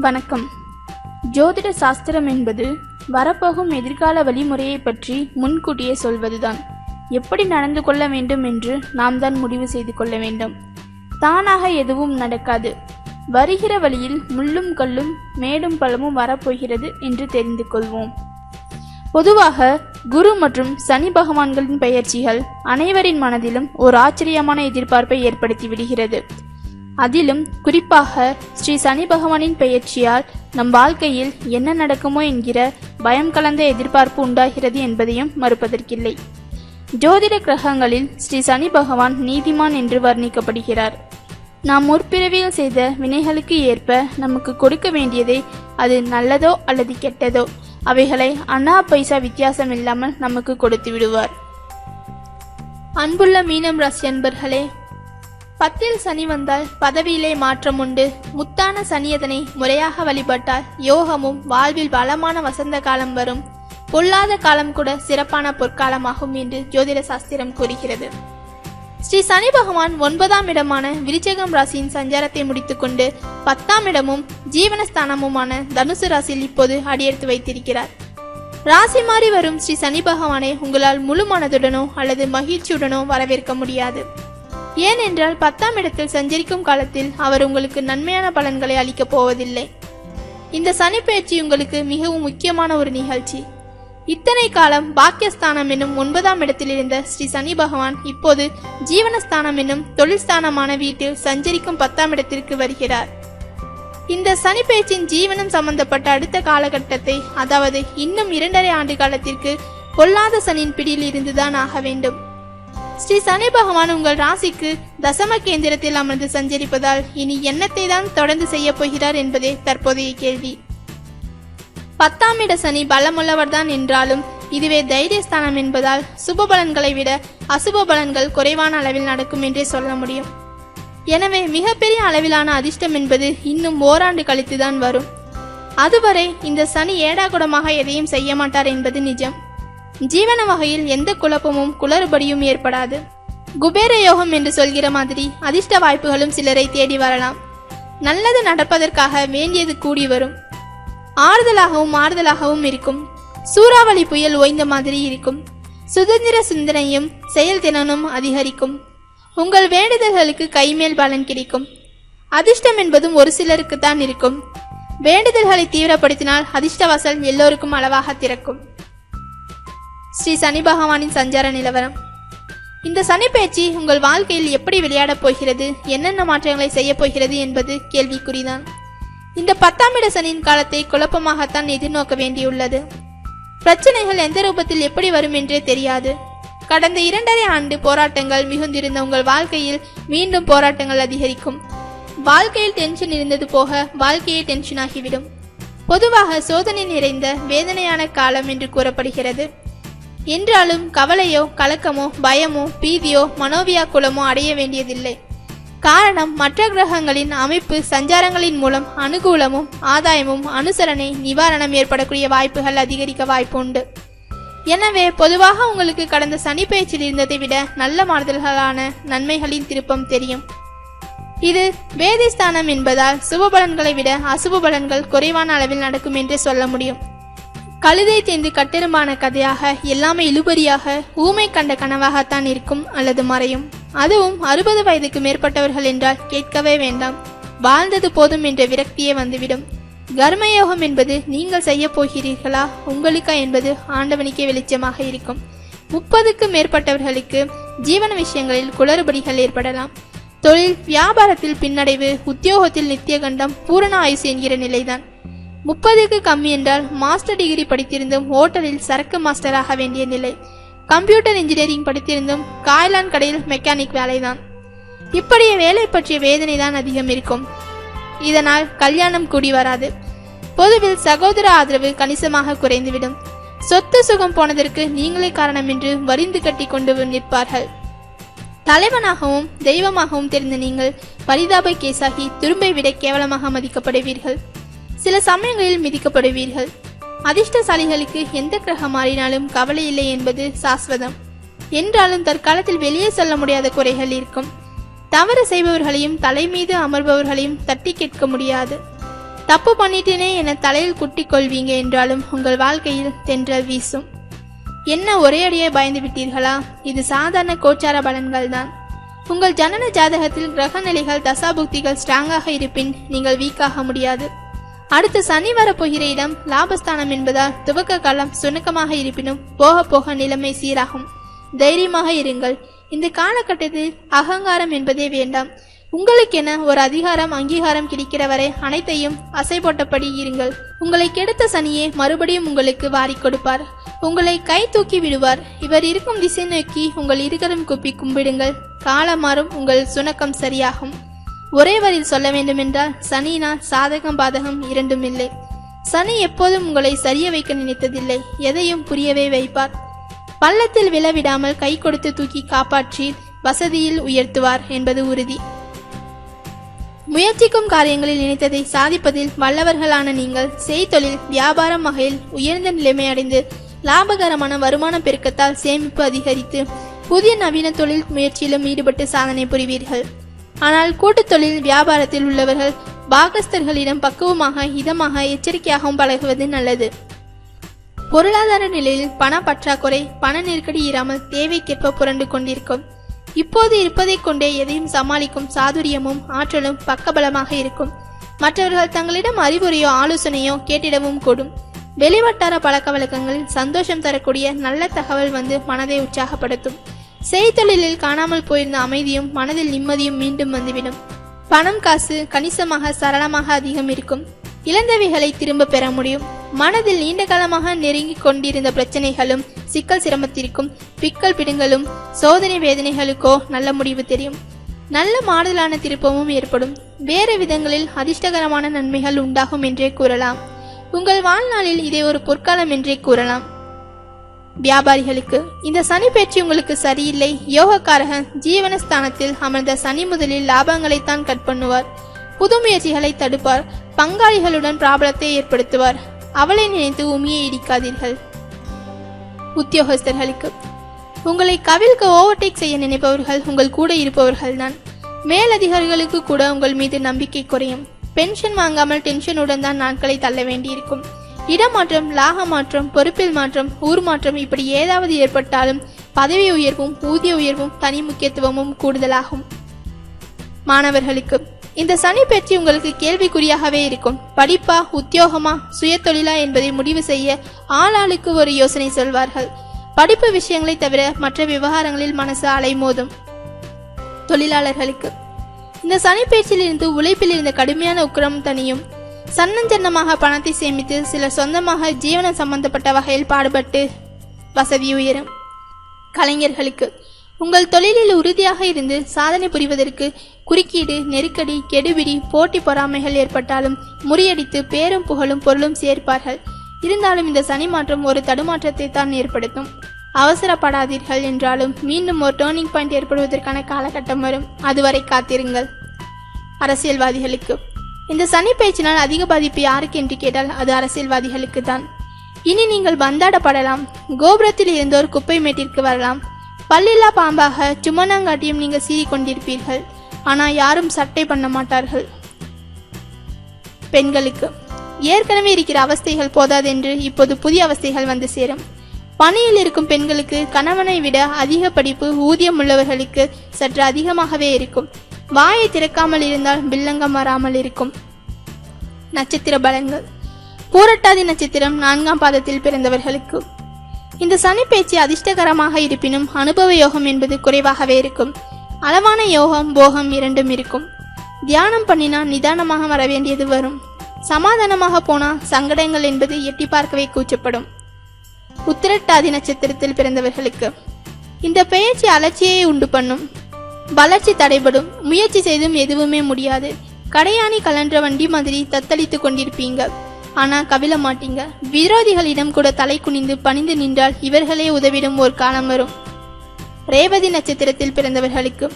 வணக்கம். ஜோதிட சாஸ்திரம் என்பது வரப்போகும் எதிர்கால வழிமுறையை பற்றி முன்கூட்டியே சொல்வதுதான். எப்படி நடந்து கொள்ள வேண்டும் என்று நாம் தான் முடிவு செய்து கொள்ள வேண்டும். தானாக எதுவும் நடக்காது. வருகிற வழியில் முள்ளும் கல்லும் மேடும் பழமும் வரப்போகிறது என்று தெரிந்து கொள்வோம். பொதுவாக குரு மற்றும் சனி பகவான்களின் பெயர்ச்சிகள் அனைவரின் மனதிலும் ஒரு ஆச்சரியமான எதிர்பார்ப்பை ஏற்படுத்தி விடுகிறது. அதிலும் குறிப்பாக ஸ்ரீ சனி பகவானின் பெயர்ச்சியால் நம் வாழ்க்கையில் என்ன நடக்குமோ என்கிற பயம் கலந்த எதிர்பார்ப்பு உண்டாகிறது என்பதையும் மறுப்பதற்கில்லை. ஜோதிட கிரகங்களில் ஸ்ரீ சனி பகவான் நீதிமான் என்று வர்ணிக்கப்படுகிறார். நாம் முற்பிறவியில் செய்த வினைகளுக்கு ஏற்ப நமக்கு கொடுக்க வேண்டியதை அது நல்லதோ அல்லது கெட்டதோ அவைகளை அண்ணா பைசா வித்தியாசம் இல்லாமல் நமக்கு கொடுத்து விடுவார். அன்புள்ள மீனம் ராசி அன்பர்களே பத்தில் சனி வந்தால் பதவியிலே மாற்றம் உண்டு. முத்தான சனியதனை முறையாக வழிபட்டால் யோகமும் வாழ்வில் வளமான வசந்த காலம் வரும். பொல்லாத காலம் கூட சிறப்பான பொற்காலமாகும் என்று ஜோதிட சாஸ்திரம் கூறுகிறது. ஸ்ரீ சனி பகவான் ஒன்பதாம் இடமான விருச்சகம் ராசியின் சஞ்சாரத்தை முடித்துக்கொண்டு பத்தாம் இடமும் ஜீவனஸ்தானமுமான தனுசு ராசியில் இப்போது அடியெடுத்து வைத்திருக்கிறார். ராசி மாறி வரும் ஸ்ரீ சனி பகவானை உங்களால் முழு மனதுடனோ அல்லது மகிழ்ச்சியுடனோ வரவேற்க முடியாது. ஏனென்றால் பத்தாம் இடத்தில் சஞ்சரிக்கும் காலத்தில் அவர் உங்களுக்கு நன்மையான பலன்களை அளிக்கப் போவதில்லை. இந்த சனி பயிற்சி உங்களுக்கு மிகவும் முக்கியமான ஒரு நிகழ்ச்சி. இத்தனை காலம் பாக்கியஸ்தானம் என்னும் ஒன்பதாம் இடத்தில் இருந்த ஸ்ரீ சனி பகவான் இப்போது ஜீவனஸ்தானம் என்னும் தொழில்ஸ்தானமான வீட்டில் சஞ்சரிக்கும் பத்தாம் இடத்திற்கு வருகிறார். இந்த சனி பயிற்சியின் ஜீவனம் சம்பந்தப்பட்ட அடுத்த காலகட்டத்தை அதாவது இன்னும் இரண்டரை ஆண்டு காலத்திற்கு பொல்லாத சனியின் பிடியில் இருந்துதான் ஆக வேண்டும். ஸ்ரீ சனி பகவான் உங்கள் ராசிக்கு தசம கேந்திரத்தில் அமர்ந்து சஞ்சரிப்பதால் இனி என்னத்தை தான் தொடர்ந்து செய்ய போகிறார் என்பதே தற்போதைய கேள்வி. பத்தாம் இட சனி பலமுள்ளவர்தான் என்றாலும் இதுவே தைரியஸ்தானம் என்பதால் சுப பலன்களை விட அசுப பலன்கள் குறைவான அளவில் நடக்கும் என்றே சொல்ல முடியும். எனவே மிகப்பெரிய அளவிலான அதிர்ஷ்டம் என்பது இன்னும் ஓராண்டு கழித்துதான் வரும். அதுவரை இந்த சனி ஏடாகுடமாக எதையும் செய்ய மாட்டார் என்பது நிஜம். ஜீவன வகையில் எந்த குழப்பமும் குளறுபடியும் ஏற்படாது. குபேர யோகம் என்று சொல்கிற மாதிரி அதிர்ஷ்ட வாய்ப்புகளும் சிலரை தேடி வரலாம். நல்லது நடப்பதற்காக வேண்டியது கூடி வரும். ஆறுதலாகவும் ஆறுதலாகவும் இருக்கும். சூறாவளி புயல் ஓய்ந்த மாதிரி இருக்கும். சுதந்திர சிந்தனையும் செயல்திறனும் அதிகரிக்கும். உங்கள் வேண்டுதல்களுக்கு கைமேல் பலன் கிடைக்கும். அதிர்ஷ்டம் என்பதும் ஒரு சிலருக்கு தான் இருக்கும். வேண்டுதல்களை தீவிரப்படுத்தினால் அதிர்ஷ்டவாசல் எல்லோருக்கும் அளவாக திறக்கும். ஸ்ரீ சனி பகவானின் சஞ்சார நிலவரம். இந்த சனி பயிற்சி உங்கள் வாழ்க்கையில் எப்படி விளையாடப் போகிறது என்னென்ன மாற்றங்களை செய்யப் போகிறது என்பது கேள்விக்குறிதான். இந்த பத்தாம் இட சனியின் காலத்தை குழப்பமாகத்தான் எதிர்நோக்க வேண்டியுள்ளது. பிரச்சனைகள் எந்த ரூபத்தில் எப்படி வரும் என்றே தெரியாது. கடந்த இரண்டரை ஆண்டு போராட்டங்கள் மிகுந்திருந்த உங்கள் வாழ்க்கையில் மீண்டும் போராட்டங்கள் அதிகரிக்கும். வாழ்க்கையில் டென்ஷன் இருந்தது போக வாழ்க்கையே டென்ஷன் ஆகிவிடும். பொதுவாக சோதனை நிறைந்த வேதனையான காலம் என்று கூறப்படுகிறது. என்றாலும் கவலையோ கலக்கமோ பயமோ பீதியோ மனோவியாக்குலமோ அடைய வேண்டியதில்லை. காரணம் மற்ற கிரகங்களின் அமைப்பு சஞ்சாரங்களின் மூலம் அனுகூலமும் ஆதாயமும் அனுசரணை நிவாரணம் ஏற்படக்கூடிய வாய்ப்புகள் அதிகரிக்க வாய்ப்பு உண்டு எனவே பொதுவாக உங்களுக்கு கடந்த சனி பயிற்சியில் இருந்ததை விட நல்ல மாறுதல்களான நன்மைகளின் திருப்பம் தெரியும். இது வேதிஸ்தானம் என்பதால் சுப பலன்களை விட அசுப பலன்கள் குறைவான அளவில் நடக்கும் என்றே சொல்ல முடியும். கழுதை தேந்து கட்டெரும்பான கதையாக எல்லாமே இழுபறியாக ஊமை கண்ட கனவாகத்தான் இருக்கும் அல்லது மறையும். அதுவும் அறுபது வயதுக்கு மேற்பட்டவர்கள் என்றால் கேட்கவே வேண்டாம். வாழ்ந்தது போதும் என்ற விரக்தியே வந்துவிடும். கர்மயோகம் என்பது நீங்கள் செய்ய போகிறீர்களா? உங்களுக்கா என்பது ஆண்டவனுக்கே வெளிச்சமாக இருக்கும். முப்பதுக்கு மேற்பட்டவர்களுக்கு ஜீவன விஷயங்களில் குளறுபடிகள் ஏற்படலாம். தொழில் வியாபாரத்தில் பின்னடைவு உத்தியோகத்தில் நித்தியகண்டம் பூரண ஆயுசு என்கிற நிலைதான். முப்பதுக்கு கம்மி என்றால் மாஸ்டர் டிகிரி படித்திருந்தும் ஹோட்டலில் சரக்கு மாஸ்டராக வேண்டிய நிலை. கம்ப்யூட்டர் இன்ஜினியரிங் படித்திருந்தும் காய்லான் கடையில் மெக்கானிக் வேலைதான். இப்படிய வேலை பற்றிய வேதனை தான் அதிகம் இருக்கும். இதனால் கல்யாணம் கூடி வராது. பொதுவில் சகோதர ஆதரவு கணிசமாக குறைந்துவிடும். சொத்து சுகம் போனதற்கு நீங்களே காரணம் என்று வரிந்து கட்டி கொண்டு நிற்பார்கள். தலைவனாகவும் தெய்வமாகவும் தெரிந்த நீங்கள் பரிதாப கேஸாகி துரும்பை விட கேவலமாக மதிக்கப்படுவீர்கள். சில சமயங்களில் மிதிக்கப்படுவீர்கள். அதிர்ஷ்டசாலிகளுக்கு எந்த கிரகம் மாறினாலும் கவலை இல்லை என்பது சாஸ்வதம். என்றாலும் தற்காலத்தில் வெளியே சொல்ல முடியாத குறைகள் இருக்கும். தவறு செய்பவர்களையும் தலை மீது அமர்பவர்களையும் தட்டி கேட்க முடியாது. தப்பு பண்ணிட்டேனே என தலையில் குட்டிக் கொள்வீங்க என்றாலும் உங்கள் வாழ்க்கையில் தென்றல் வீசும். என்ன ஒரே அடியே பயந்து விட்டீர்களா? இது சாதாரண கோச்சார பலன்கள் தான். உங்கள் ஜனன ஜாதகத்தில் கிரக நிலைகள் தசாபுக்திகள் ஸ்ட்ராங்காக இருப்பின் நீங்கள் வீக்காக முடியாது. அடுத்து சனி வரப்போகிற இடம் லாபஸ்தானம் என்பதால் துவக்க காலம் சுணக்கமாக இருப்பினும் போக போக நிலைமை சீராகும். தைரியமாக இருங்கள். இந்த காலகட்டத்தில் அகங்காரம் என்பதே வேண்டாம். உங்களுக்கென ஒரு அதிகாரம் அங்கீகாரம் கிடைக்கிற வரை அனைத்தையும் அசை போட்டபடி இருங்கள். உங்களை கெடுத்த சனியே மறுபடியும் உங்களுக்கு வாரி கொடுப்பார். உங்களை கை தூக்கி விடுவார். இவர் இருக்கும் திசை நோக்கி உங்கள் இருகரும் குப்பி கும்பிடுங்கள். காலம் மாறும் உங்கள் சுணக்கம் சரியாகும். ஒரே வரியில் சொல்ல வேண்டுமென்றால் சனியினால் சாதகம் பாதகம் இரண்டும் இல்லை. சனி எப்போதும் உங்களை சரிய வைக்க நினைத்ததில்லை. எதையும் புரியவே வைப்பார். பள்ளத்தில் விழவிடாமல் கை கொடுத்து தூக்கி காப்பாற்றி வசதியில் உயர்த்துவார் என்பது உறுதி. முயற்சிக்கும் காரியங்களில் நினைத்ததை சாதிப்பதில் வல்லவர்களான நீங்கள் செய்தொழில் வியாபாரம் வகையில் உயர்ந்த நிலைமை அடைந்து லாபகரமான வருமான பெருக்கத்தால் சேமிப்பு அதிகரித்து புதிய நவீன தொழில் முயற்சியிலும் ஈடுபட்டு சாதனை புரிவீர்கள். ஆனால் கூட்டுத் தொழில் வியாபாரத்தில் உள்ளவர்கள் பாகஸ்தர்களிடம் பக்குவமாக இதமாக எச்சரிக்கையாகவும் பழகுவது நல்லது. பொருளாதார நிலையில் பண பற்றாக்குறை பண நெருக்கடி இராமல் தேவைக்கேற்ப புரண்டு கொண்டிருக்கும். இப்போது இருப்பதை கொண்டே எதையும் சமாளிக்கும் சாதுரியமும் ஆற்றலும் பக்கபலமாக இருக்கும். மற்றவர்கள் தங்களிடம் அறிவுரையோ ஆலோசனையோ கேட்டிடவும் கூடும். வெளிவட்டார பழக்க வழக்கங்களில் சந்தோஷம் தரக்கூடிய நல்ல தகவல் வந்து மனதை உற்சாகப்படுத்தும். செய்தொழிலில் காணாமல் போயிருந்த அமைதியும் மனதில் நிம்மதியும் மீண்டும் வந்துவிடும். பணம் காசு கணிசமாக சரளமாக அதிகம் இருக்கும். இழந்தவைகளை திரும்ப பெற முடியும். மனதில் நீண்ட காலமாக நெருங்கிக் கொண்டிருந்த பிரச்சனைகளும் சிக்கல் சிரமத்திற்கும் பிக்கல் பிடுங்களும் சோதனை வேதனைகளுக்கோ நல்ல முடிவு தெரியும். நல்ல மாறுதலான திருப்பமும் ஏற்படும். வேறு விதங்களில் அதிர்ஷ்டகரமான நன்மைகள் உண்டாகும் என்றே கூறலாம். உங்கள் வாழ்நாளில் இதை ஒரு பொற்காலம் என்றே கூறலாம். வியாபாரிகளுக்கு இந்த சனி பயிற்சி உங்களுக்கு சரியில்லை. யோகக்காரகன் ஜீவனஸ்தானத்தில் அமர்ந்த சனி முதலில் லாபங்களைத்தான் கட் பண்ணுவார். புது முயற்சிகளை தடுப்பார். பங்காளிகளுடன் பிராபலத்தை ஏற்படுத்துவார். அவளை நினைத்து உமியை இடிக்காதீர்கள். உத்தியோகஸ்தர்களுக்கு உங்களை கவிழ்க்க ஓவர்டேக் செய்ய நினைப்பவர்கள் உங்கள் கூட இருப்பவர்கள் தான் மேலதிகாரிகளுக்கு கூட உங்கள் மீது நம்பிக்கை குறையும். பென்ஷன் வாங்காமல் டென்ஷனுடன் தான் நாட்களை தள்ள வேண்டியிருக்கும். இடமாற்றம் லாக மாற்றம் பொறுப்பில் மாற்றம் ஊர் மாற்றம் இப்படி ஏதாவது ஏற்பட்டாலும் பதவி உயர்வும் ஊதிய உயர்வும் தனி முக்கியத்துவமும் கூடுதலாகும். மாணவர்களுக்கு இந்த சனி பயிற்சி உங்களுக்கு கேள்விக்குறியாகவே இருக்கும். படிப்பா உத்தியோகமா சுயதொழிலா என்பதை முடிவு செய்ய ஆளாளுக்கு ஒரு யோசனை சொல்வார்கள். படிப்பு விஷயங்களை தவிர மற்ற விவகாரங்களில் மனசு அலைமோதும். தொழிலாளர்களுக்கு இந்த சனி பயிற்சியிலிருந்து உழைப்பில் இருந்த கடுமையான உக்கிரம் தனியும் சன்னஞ்சன்னமாக பணத்தை சேமித்து சிலர் சொந்தமாக ஜீவனம் சம்பந்தப்பட்ட வகையில் பாடுபட்டு வசதி உயரும். கலைஞர்களுக்கு உங்கள் தொழிலில் உறுதியாக இருந்து சாதனை புரிவதற்கு குறுக்கீடு நெருக்கடி கெடுபிடி போட்டி பொறாமைகள் ஏற்பட்டாலும் முறியடித்து பேரும் புகழும் பொருளும் சேர்ப்பார்கள். இருந்தாலும் இந்த சனி மாற்றம் ஒரு தடுமாற்றத்தை தான் ஏற்படுத்தும். அவசரப்படாதீர்கள் என்றாலும் மீண்டும் ஒரு டேர்னிங் பாயிண்ட் ஏற்படுவதற்கான காலகட்டம் வரும். அதுவரை காத்திருங்கள். அரசியல்வாதிகளுக்கு இந்த சனி பேச்சினால் அதிக பாதிப்பு யாருக்கு என்று கேட்டால் அது அரசியல்வாதிகளுக்கு தான் இனி நீங்கள் பந்தாடப்படலாம் கோபுரத்தில் இருந்தோர் குப்பை மேட்டிற்கு வரலாம். பல்லில்லா பாம்பாக சுமனாங்காட்டியும் நீங்கள் சீறிக்கொண்டிருப்பீர்கள். ஆனால் யாரும் சட்டை பண்ண மாட்டார்கள். பெண்களுக்கு ஏற்கனவே இருக்கிற அவஸ்தைகள் போதாதென்று இப்போது புதிய அவஸ்தைகள் வந்து சேரும். பணியில் இருக்கும் பெண்களுக்கு கணவனை விட அதிக படிப்பு ஊதியம் உள்ளவர்களுக்கு சற்று அதிகமாகவே இருக்கும். வாயை திறக்காமல் இருந்தால் பில்லங்கம் வராமல் இருக்கும். நட்சத்திர பலன்கள். பூரட்டாதி நட்சத்திரம் நான்காம் பாதத்தில் பிறந்தவர்களுக்கு. இந்த சனி பேச்சு அதிர்ஷ்டகரமாக இருப்பினும் அனுபவ யோகம் என்பது குறைவாகவே இருக்கும். அளவான யோகம் போகம் இரண்டும் இருக்கும். தியானம் பண்ணினா நிதானமாக வர வேண்டியது வரும். சமாதானமாக போனா சங்கடங்கள் என்பது எட்டி பார்க்கவே கூச்சப்படும். உத்திரட்டாதி நட்சத்திரத்தில் பிறந்தவர்களுக்கு. இந்த பெயர்ச்சி அலட்சியை உண்டு பண்ணும். வளர்ச்சி தடைபடும். முயற்சி செய்தும் எதுவுமே முடியாது. கடையாணி கலன்ற வண்டி மாதிரி தத்தளித்து கொண்டிருப்பீங்க. ஆனா கவிழ மாட்டீங்க. விரோதிகளிடம் கூட தலை குனிந்து பணிந்து நின்றால் இவர்களே உதவிடும் ஒரு காலம் வரும். ரேவதி நட்சத்திரத்தில் பிறந்தவர்களுக்கு.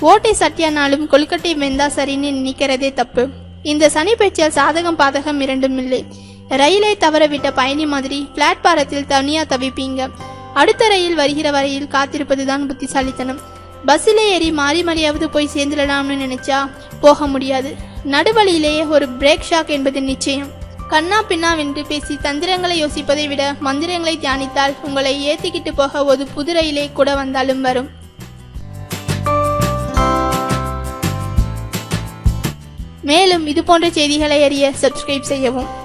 ஓட்டை சட்டியானாலும் கொழுக்கட்டை வெந்தா சரின்னு நினைக்கிறதே தப்பு. இந்த சனி பயிற்சியால் சாதகம் பாதகம் இரண்டும் இல்லை. ரயிலை தவறவிட்ட பயணி மாதிரி பிளாட்பாரத்தில் தனியா தவிப்பீங்க. அடுத்த ரயில் வருகிற வரையில் காத்திருப்பதுதான் புத்திசாலித்தனம். பஸ்ஸில் ஏறி மாறி மாறியாவது போய் சேர்ந்துடலாம்னு நினைச்சா போக முடியாது. நடுவழியிலேயே ஒரு பிரேக் ஷாக் என்பது நிச்சயம். கண்ணா பின்னாவென்று பேசி தந்திரங்களை யோசிப்பதை விட மந்திரங்களை தியானித்தால் உங்களை ஏத்திக்கிட்டு போக ஒரு புது ரயிலே கூட வந்தாலும் வரும். மேலும் இது போன்ற செய்திகளை அறிய சப்ஸ்கிரைப் செய்யவும்.